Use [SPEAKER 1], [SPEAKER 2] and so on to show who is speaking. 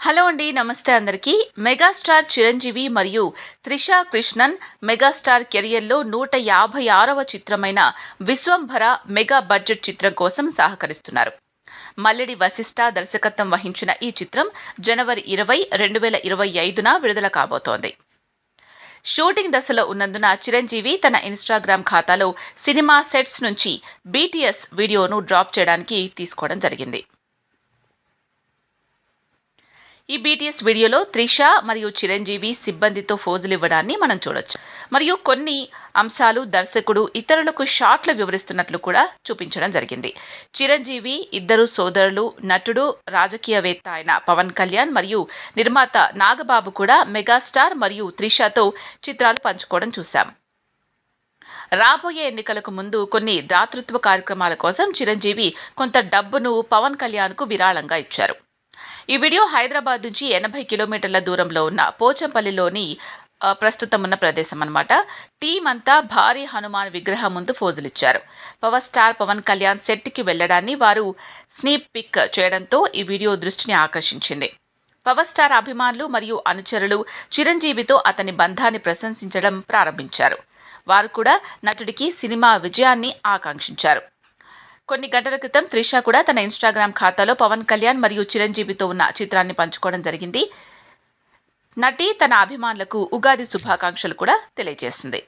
[SPEAKER 1] Hello అండి నమస్తే అందరికీ. మెగాస్టార్ చిరంజీవి మరియు త్రిష కృష్ణన్ మెగాస్టార్ కెరియర్లో నూట యాభై ఆరవ చిత్రమైన విశ్వంభర మెగా బడ్జెట్ చిత్రం కోసం సహకరిస్తున్నారు. మల్లెడి వశిష్ఠ దర్శకత్వం వహించిన ఈ చిత్రం జనవరి ఇరవై రెండు వేల ఇరవై ఐదున విడుదల కాబోతోంది. షూటింగ్ దశలో ఉన్నందున చిరంజీవి తన ఇన్స్టాగ్రామ్ ఖాతాలో సినిమా సెట్స్ నుంచి బీటీఎస్ వీడియోను డ్రాప్ చేయడానికి తీసుకోవడం జరిగింది. ఈ బీటీఎస్ వీడియోలో త్రిష మరియు చిరంజీవి సిబ్బందితో ఫోజులు ఇవ్వడాన్ని మనం చూడొచ్చు. మరియు కొన్ని అంశాలు దర్శకుడు ఇతరులకు షాట్లు వివరిస్తున్నట్లు కూడా చూపించడం జరిగింది. చిరంజీవి ఇద్దరు సోదరులు నటుడు రాజకీయవేత్త అయిన పవన్ కళ్యాణ్ మరియు నిర్మాత నాగబాబు కూడా మెగాస్టార్ మరియు త్రిషతో చిత్రాలు పంచుకోవడం చూశాం. రాబోయే ఎన్నికలకు ముందు కొన్ని దాతృత్వ కార్యక్రమాల కోసం చిరంజీవి కొంత డబ్బును పవన్ కళ్యాణ్కు విరాళంగా ఇచ్చారు. ఈ వీడియో హైదరాబాద్ నుంచి ఎనభై కిలోమీటర్ల దూరంలో ఉన్న పోచంపల్లిలోని ప్రస్తుతం ఉన్న ప్రదేశం అన్నమాట. టీం అంతా భారీ హనుమాన్ విగ్రహం ముందు ఫోజులిచ్చారు. పవర్ స్టార్ పవన్ కళ్యాణ్ సెట్కి వెళ్ళడాన్ని వారు స్నీప్ పిక్ చేయడంతో ఈ వీడియో దృష్టిని ఆకర్షించింది. పవర్ స్టార్ అభిమానులు మరియు అనుచరులు చిరంజీవితో అతని బంధాన్ని ప్రశంసించడం ప్రారంభించారు. వారు కూడా నటుడికి సినిమా విజయాన్ని ఆకాంక్షించారు. కొన్ని గంటల క్రితం త్రిష కూడా తన ఇన్స్టాగ్రామ్ ఖాతాలో పవన్ కళ్యాణ్ మరియు చిరంజీవితో ఉన్న చిత్రాన్ని పంచుకోవడం జరిగింది. నటి తన అభిమానులకు ఉగాది శుభాకాంక్షలు కూడా తెలియజేసింది.